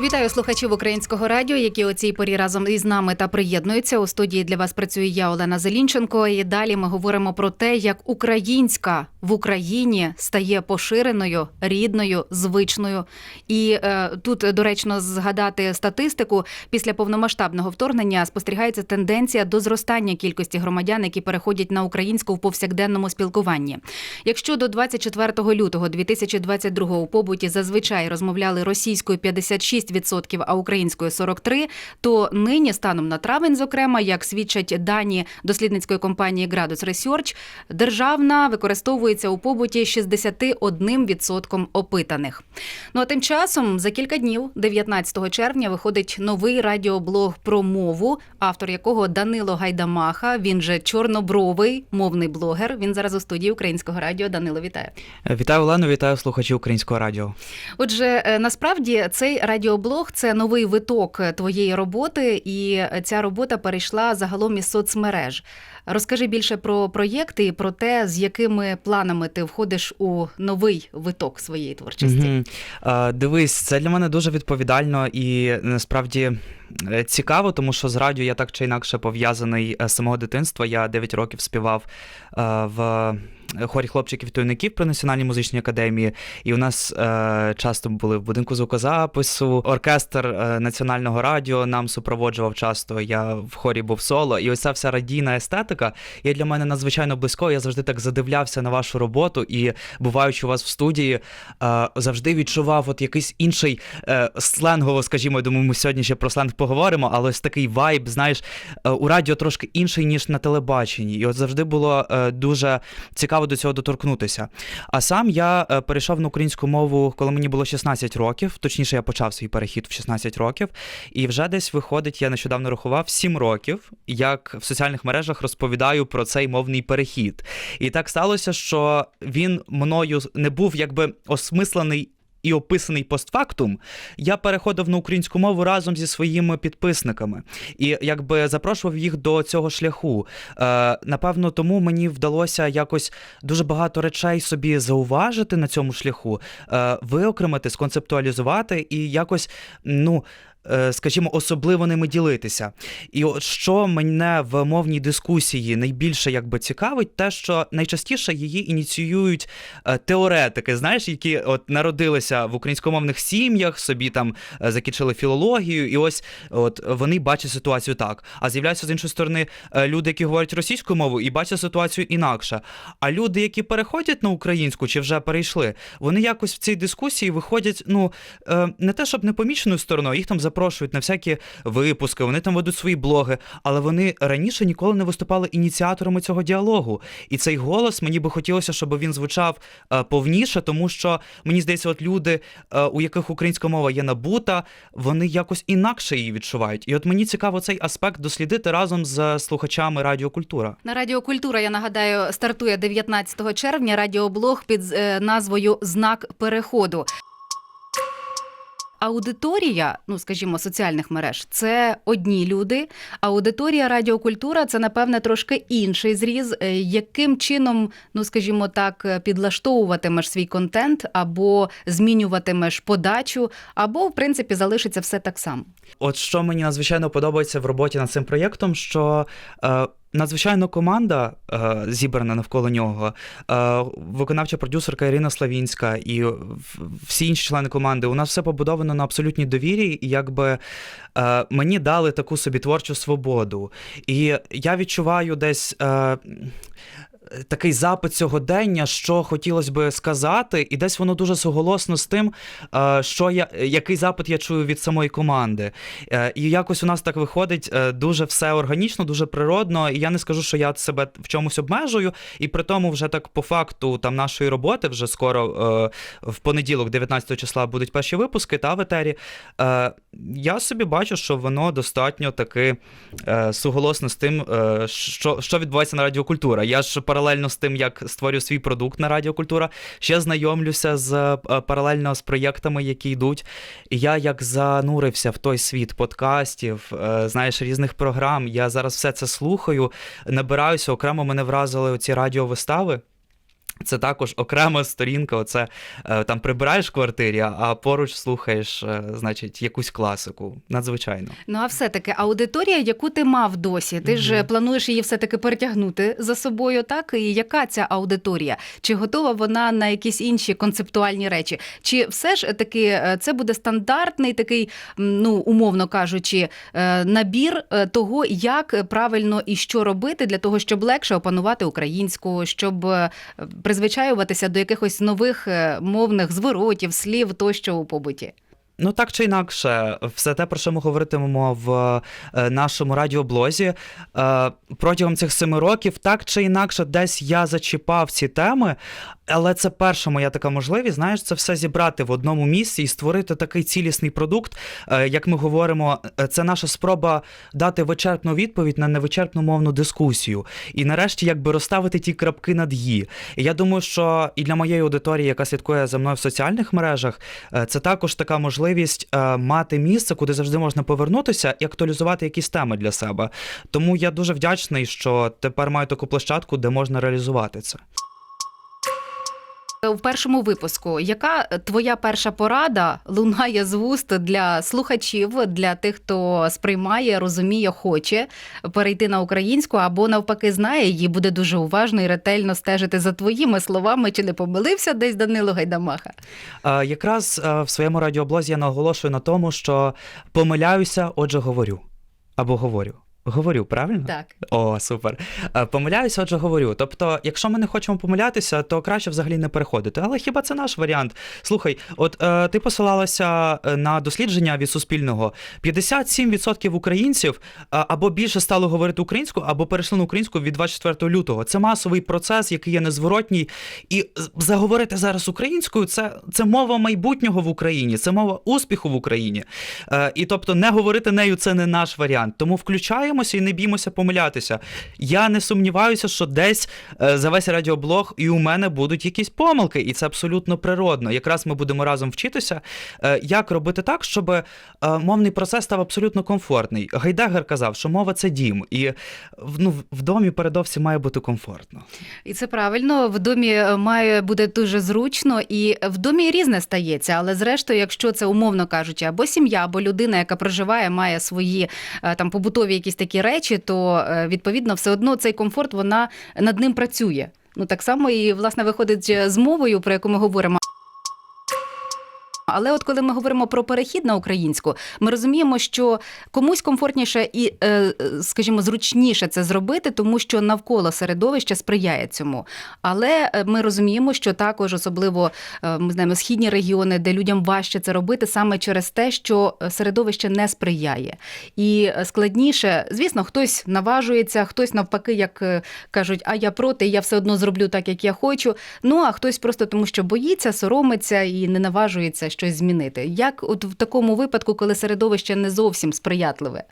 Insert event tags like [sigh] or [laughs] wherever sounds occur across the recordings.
Вітаю слухачів українського радіо, які о цій порі разом із нами та приєднуються. У студії для вас працює я, Олена Зелінченко. І далі ми говоримо про те, як українська в Україні стає поширеною, рідною, звичною. І е, тут доречно згадати статистику. Після повномасштабного вторгнення спостерігається тенденція до зростання кількості громадян, які переходять на українську в повсякденному спілкуванні. Якщо до 24 лютого 2022 у побуті зазвичай розмовляли російською 56%, а українською 43%, то нині станом на травень, зокрема, як свідчать дані дослідницької компанії Gradus Research, державна використовується у побуті 61% опитаних. Ну а тим часом за кілька днів, 19 червня, виходить новий радіоблог про мову, автор якого Данило Гайдамаха. Він же чорнобровий мовний блогер. Він зараз у студії українського радіо. Данило, вітаю. Вітаю Олену, вітаю слухачів українського радіо. Отже, е, насправді цей радіоблог це новий виток твоєї роботи, і ця робота перейшла загалом із соцмереж. Розкажи більше про проєкти і про те, з якими планами ти входиш у новий виток своєї творчості. Угу. А, дивись, це для мене дуже відповідально і насправді е, цікаво, тому що з радіо я так чи інакше пов'язаний е, з самого дитинства. Я 9 років співав е, в. Хорі хлопчиків та при Національній музичній академії, і у нас е, часто були в будинку звукозапису. Оркестр е, національного радіо нам супроводжував часто. Я в хорі був соло, і ось ця вся радійна естетика є для мене надзвичайно близькою. Я завжди так задивлявся на вашу роботу, і буваючи у вас в студії, е, завжди відчував от якийсь інший е, сленгово, скажімо, я думаю, ми сьогодні ще про сленг поговоримо, але ось такий вайб, знаєш, е, у радіо трошки інший, ніж на телебаченні. І от завжди було е, дуже цікаво до цього доторкнутися. А сам я е, перейшов на українську мову, коли мені було 16 років. Точніше, я почав свій перехід в 16 років. І вже десь виходить, я нещодавно рахував 7 років, як в соціальних мережах розповідаю про цей мовний перехід. І так сталося, що він мною не був якби осмислений. І описаний постфактум, я переходив на українську мову разом зі своїми підписниками і якби запрошував їх до цього шляху. Е, Напевно, тому мені вдалося якось дуже багато речей собі зауважити на цьому шляху, е, виокремити, сконцептуалізувати і якось, ну. Е, Скажімо, особливо ними ділитися. І от що мене в мовній дискусії найбільше якби цікавить, те, що найчастіше її ініціюють е, теоретики, знаєш, які от народилися в українськомовних сім'ях, собі там е, закінчили філологію, і ось от вони бачать ситуацію так. А з'являються з іншої сторони люди, які говорять російською мовою, і бачать ситуацію інакше. А люди, які переходять на українську чи вже перейшли, вони якось в цій дискусії виходять, ну не те, щоб непоміченою стороною, їх там запрошують на всякі випуски, вони там ведуть свої блоги, але вони раніше ніколи не виступали ініціаторами цього діалогу. І цей голос мені би хотілося, щоб він звучав е, повніше, тому що мені здається, от люди, е, у яких українська мова є набута, вони якось інакше її відчувають. І от мені цікаво цей аспект дослідити разом з слухачами Радіокультура. На Радіокультура, я нагадаю, стартує 19 червня радіоблог під е, назвою Знак переходу. Аудиторія, ну скажімо, соціальних мереж це одні люди. Аудиторія радіокультура це напевне трошки інший зріз. Е, Яким чином, ну скажімо так, підлаштовуватимеш свій контент або змінюватимеш подачу, або в принципі залишиться все так само. От що мені надзвичайно подобається в роботі над цим проєктом, що е, надзвичайно команда е, зібрана навколо нього, е, виконавча продюсерка Ірина Славінська і всі інші члени команди. У нас все побудовано на абсолютній довірі, і якби е, мені дали таку собі творчу свободу. І я відчуваю десь. Такий запит сьогодення, що хотілося би сказати, і десь воно дуже суголосно з тим, е, що я який запит я чую від самої команди. Е, І якось у нас так виходить е, дуже все органічно, дуже природно. І я не скажу, що я себе в чомусь обмежую. І при тому, вже так по факту там нашої роботи, вже скоро в понеділок, 19 числа, будуть перші випуски та в етері. Я собі бачу, що воно достатньо таки суголосно з тим, що, що відбувається на радіокультура. Я ж паралельно з тим, як створю свій продукт на радіокультура, ще знайомлюся з е, паралельно з проєктами, які йдуть. І я як занурився в той світ подкастів, е, знаєш, різних програм. Я зараз все це слухаю, набираюся. Окремо мене вразили оці радіовистави. Це також окрема сторінка. Оце е, там прибираєш в квартирі, а поруч слухаєш, е, значить, якусь класику. Надзвичайно. Ну а все-таки аудиторія, яку ти мав досі, ти ж плануєш її все-таки перетягнути за собою, так? І яка ця аудиторія? Чи готова вона на якісь інші концептуальні речі? Чи все ж таки е, це буде стандартний такий, ну умовно кажучи, набір того, як правильно і що робити для того, щоб легше опанувати українську, щоб призвичаюватися до якихось нових е, мовних зворотів, слів тощо у побуті? Ну, так чи інакше, все те, про що ми говоритимемо в е, нашому радіоблозі е, протягом цих семи років, так чи інакше, десь я зачіпав ці теми, але це перша моя така можливість, знаєш, це все зібрати в одному місці і створити такий цілісний продукт. Е, Як ми говоримо, е, це наша спроба дати вичерпну відповідь на невичерпну мовну дискусію. І нарешті, якби розставити ті крапки над «і». Я думаю, що і для моєї аудиторії, яка слідкує за мною в соціальних мережах, е, це також така можливість мати місце, куди завжди можна повернутися і актуалізувати якісь теми для себе. Тому я дуже вдячний, що тепер маю таку площадку, де можна реалізувати це. В першому випуску, яка твоя перша порада лунає з вуст для слухачів, для тих, хто сприймає, розуміє, хоче перейти на українську або навпаки знає її, буде дуже уважно і ретельно стежити за твоїми словами, чи не помилився десь Данило Гайдамаха? Е, Якраз е, в своєму радіоблозі я наголошую на тому, що помиляюся, отже, говорю. Або говорю. Говорю, правильно? Так. О, супер. Е, Помиляюся, отже, говорю. Тобто, якщо ми не хочемо помилятися, то краще взагалі не переходити. Але хіба це наш варіант? Слухай, от е, ти посилалася е, на дослідження від Суспільного. 57% українців е, або більше стали говорити українською, або перейшли на українську від 24 лютого. Це масовий процес, який є незворотній. І заговорити зараз українською це, це мова майбутнього в Україні, це мова успіху в Україні. Е, і тобто не говорити нею це не наш варіант. Тому включаємося і не біймося помилятися. Я не сумніваюся, що десь е, за весь радіоблог і у мене будуть якісь помилки, і це абсолютно природно. Якраз ми будемо разом вчитися, е, як робити так, щоб е, мовний процес став абсолютно комфортний. Гайдегер казав, що мова це дім, і ну, в домі передовсім має бути комфортно. І це правильно. В домі має бути дуже зручно, і в домі різне стається. Але зрештою, якщо це умовно кажучи, або сім'я, або людина, яка проживає, має свої там побутові якісь такі речі, то е, відповідно все одно цей комфорт вона над ним працює. Ну так само і власне виходить е, з мовою, про яку ми говоримо. Але от коли ми говоримо про перехід на українську, ми розуміємо, що комусь комфортніше і, е, е, скажімо, зручніше це зробити, тому що навколо середовище сприяє цьому. Але е, ми розуміємо, що також, особливо ми знаємо східні регіони, де людям важче це робити саме через те, що середовище не сприяє. І складніше, звісно, хтось наважується, хтось навпаки, як кажуть, а я проти, я все одно зроблю так, як я хочу. Ну а хтось просто тому, що боїться, соромиться і не наважується щось змінити. Як от в такому випадку, коли середовище не зовсім сприятливе?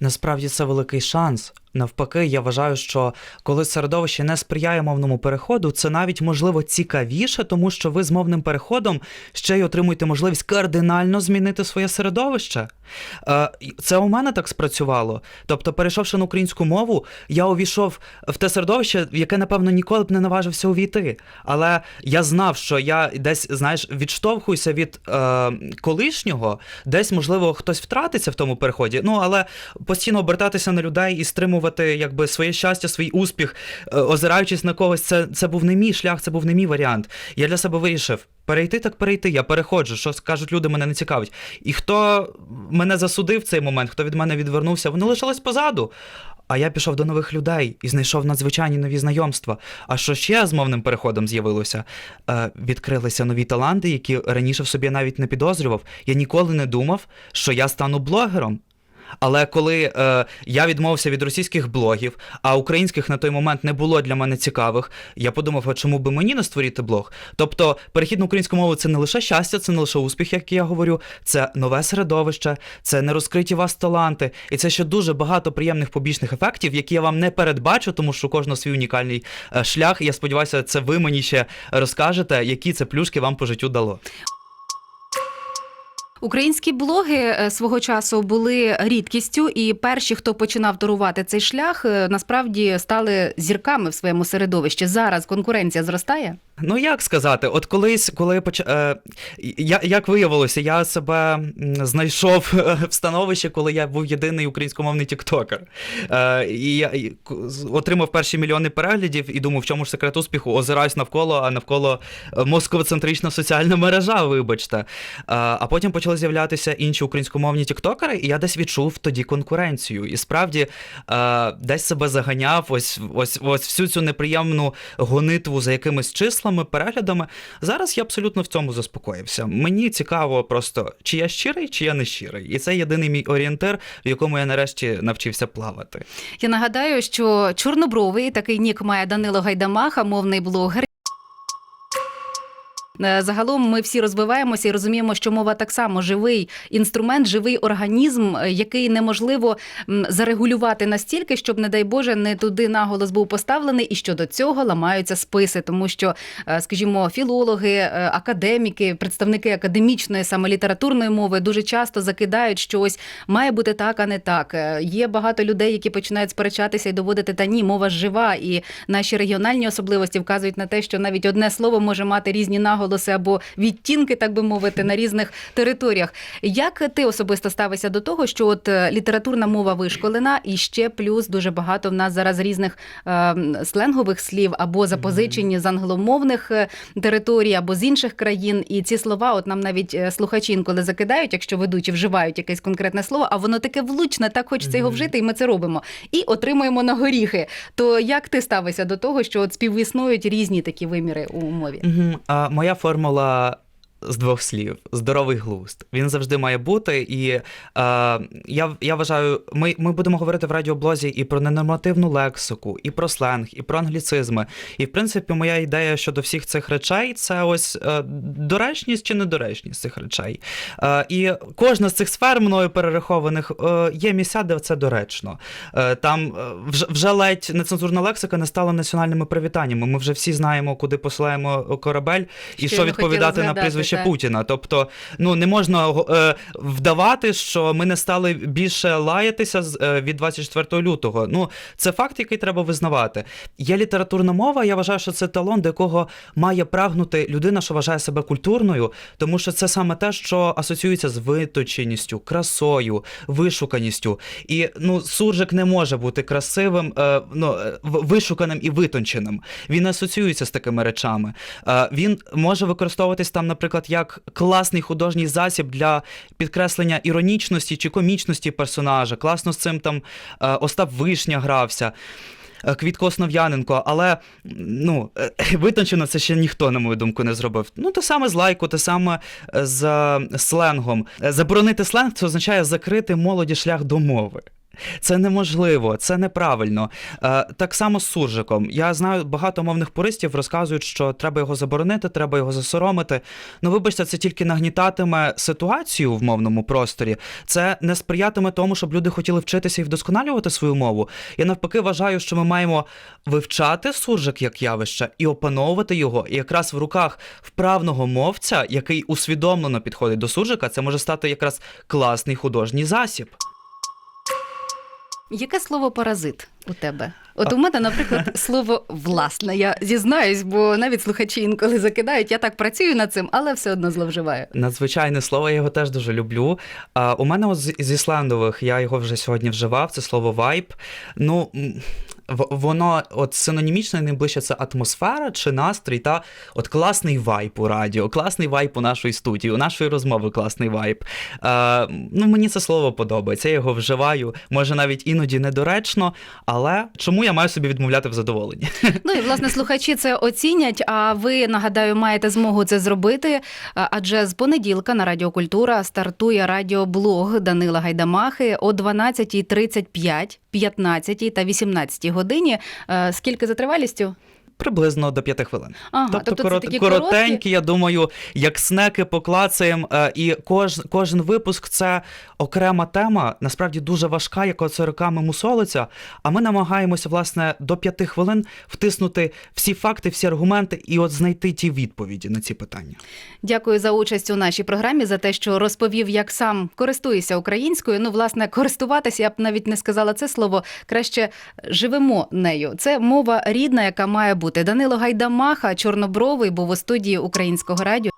Насправді це великий шанс. Навпаки, я вважаю, що коли середовище не сприяє мовному переходу, це навіть можливо цікавіше, тому що ви з мовним переходом ще й отримуєте можливість кардинально змінити своє середовище. Е, Це у мене так спрацювало. Тобто, перейшовши на українську мову, я увійшов в те середовище, в яке, напевно, ніколи б не наважився увійти. Але я знав, що я десь, знаєш, відштовхуюся від е, колишнього, десь, можливо, хтось втратиться в тому переході. Ну, але постійно обертатися на людей і стримувати якби своє щастя, свій успіх, е, озираючись на когось, це, це був не мій шлях, це був не мій варіант. Я для себе вирішив. Перейти так перейти, я переходжу. Що скажуть люди, мене не цікавить. І хто мене засудив в цей момент, хто від мене відвернувся, вони лишились позаду. А я пішов до нових людей і знайшов надзвичайні нові знайомства. А що ще з мовним переходом з'явилося? Е, відкрилися нові таланти, які раніше в собі навіть не підозрював. Я ніколи не думав, що я стану блогером. Але коли е, я відмовився від російських блогів, а українських на той момент не було для мене цікавих, я подумав, а чому би мені не створити блог? Тобто, перехід на українську мову це не лише щастя, це не лише успіх, як я говорю, це нове середовище, це нерозкриті вас таланти, і це ще дуже багато приємних побічних ефектів, які я вам не передбачу, тому що кожного свій унікальний е, шлях. Я сподіваюся, це ви мені ще розкажете, які це плюшки вам по життю дало. Українські блоги е, свого часу були рідкістю, і перші, хто починав дарувати цей шлях, е, насправді стали зірками в своєму середовищі. Зараз конкуренція зростає. Ну як сказати, от колись, коли поч... е, я, як виявилося, я себе знайшов е, в становищі, коли я був єдиний українськомовний тіктокер. Е, і я отримав перші мільйони переглядів і думав, в чому ж секрет успіху? Озираюсь навколо, а навколо московоцентрична соціальна мережа, вибачте. Е, а потім почали з'являтися інші українськомовні тіктокери, і я десь відчув тоді конкуренцію. І справді е, десь себе заганяв, ось, ось, ось всю цю неприємну гонитву за якимись числами, переглядами. Зараз я абсолютно в цьому заспокоївся. Мені цікаво просто, чи я щирий, чи я не щирий. І це єдиний мій орієнтир, в якому я нарешті навчився плавати. Я нагадаю, що чорнобровий такий нік має Данило Гайдамаха, мовний блогер. Е, Загалом ми всі розвиваємося і розуміємо, що мова так само живий інструмент, живий організм, е, який неможливо зарегулювати настільки, щоб, не дай Боже, не туди наголос був поставлений, і що до цього ламаються списи, тому що, е, скажімо, філологи, академіки, представники академічної саме літературної мови дуже часто закидають, що ось має бути так, а не так. Є багато людей, які починають сперечатися і доводити, та ні, мова жива, і наші регіональні особливості вказують на те, що навіть одне слово може мати різні наголоси або відтінки, так би мовити, на різних територіях. Як ти особисто ставишся до того, що от е, літературна мова вишколена, і ще плюс дуже багато в нас зараз різних е, сленгових слів або запозичені з англомовних е, територій або з інших країн, і ці слова, от нам навіть е, слухачі інколи закидають, якщо ведучі вживають якесь конкретне слово, а воно таке влучне, так хочеться його вжити, і ми це робимо. І отримуємо на горіхи. То як ти ставишся до того, що от співіснують різні такі виміри у мові? А, моя формула. З двох слів здоровий глузд. Він завжди має бути. І е, я, я вважаю, ми, ми будемо говорити в радіоблозі і про ненормативну лексику, і про сленг, і про англіцизми. І в принципі, моя ідея щодо всіх цих речей це ось е, доречність чи недоречність цих речей. Е, і кожна з цих сфер мною перерахованих е, є місця, де це доречно. Е, там е, вже, вже ледь нецензурна лексика не стала національними привітаннями. Ми вже всі знаємо, куди посилаємо корабель і Що що відповідати на згадати, прізвище. Путіна. Тобто, ну не можна е, вдавати, що ми не стали більше лаятися з- е, від 24 лютого. Ну, це факт, який треба визнавати. Є літературна мова. Я вважаю, що це талон, до якого має прагнути людина, що вважає себе культурною, тому що це саме те, що асоціюється з виточеністю, красою, вишуканістю. І ну, суржик не може бути красивим, е, ну, е, вишуканим і витонченим. Він асоціюється з такими речами. Е, він може використовуватись там, наприклад, як класний художній засіб для підкреслення іронічності чи комічності персонажа. Класно з цим там е, Остап Вишня грався. е, Квітко Основ'яненко, але ну, е, [laughs] витончено це ще ніхто, на мою думку, не зробив. Ну, те саме з лайку, те саме з сленгом. Заборонити сленг це означає закрити молоді шлях до мови. Це неможливо, це неправильно. Е, так само з суржиком. Я знаю, багато мовних пуристів розказують, що треба його заборонити, треба його засоромити. Ну, вибачте, це тільки нагнітатиме ситуацію в мовному просторі. Це не сприятиме тому, щоб люди хотіли вчитися і вдосконалювати свою мову. Я навпаки вважаю, що ми маємо вивчати суржик як явище і опановувати його. І якраз в руках вправного мовця, який усвідомлено підходить до суржика, це може стати якраз класний художній засіб. Яке слово паразит у тебе? От у мене, наприклад, слово власне. Я зізнаюсь, бо навіть слухачі інколи закидають. Я так працюю над цим, але все одно зловживаю. Надзвичайне слово, я його теж дуже люблю. А, у мене з, ісландових, я його вже сьогодні вживав, це слово вайб. Ну, воно от синонімічно найближче це атмосфера чи настрій, та от класний вайб у радіо, класний вайб у нашої студії, у нашої розмови класний вайб. А, ну, мені це слово подобається, я його вживаю, може навіть іноді недоречно, але чому я маю собі відмовляти в задоволенні? [laughs] Ну і власне слухачі це оцінять. А ви нагадаю, маєте змогу це зробити. Адже з понеділка на Радіо Культура стартує радіоблог Данила Гайдамахи о 12.35, 15 та 18 годині. Е, Скільки за тривалістю? Приблизно до п'яти хвилин. Ага, тобто, тобто, корот- такі коротенькі, короткі. я думаю, як снеки поклацаємо. Е, і кож, кожен випуск це окрема тема, насправді дуже важка, яка це роками мусолиться. А ми намагаємося, власне, до п'яти хвилин втиснути всі факти, всі аргументи і от знайти ті відповіді на ці питання. Дякую за участь у нашій програмі, за те, що розповів, як сам користуєшся українською. Ну, власне, користуватися, я б навіть не сказала це слово. Краще живемо нею. Це мова рідна, яка має бути. Данило Гайдамаха, чорнобровий, був у студії українського радіо.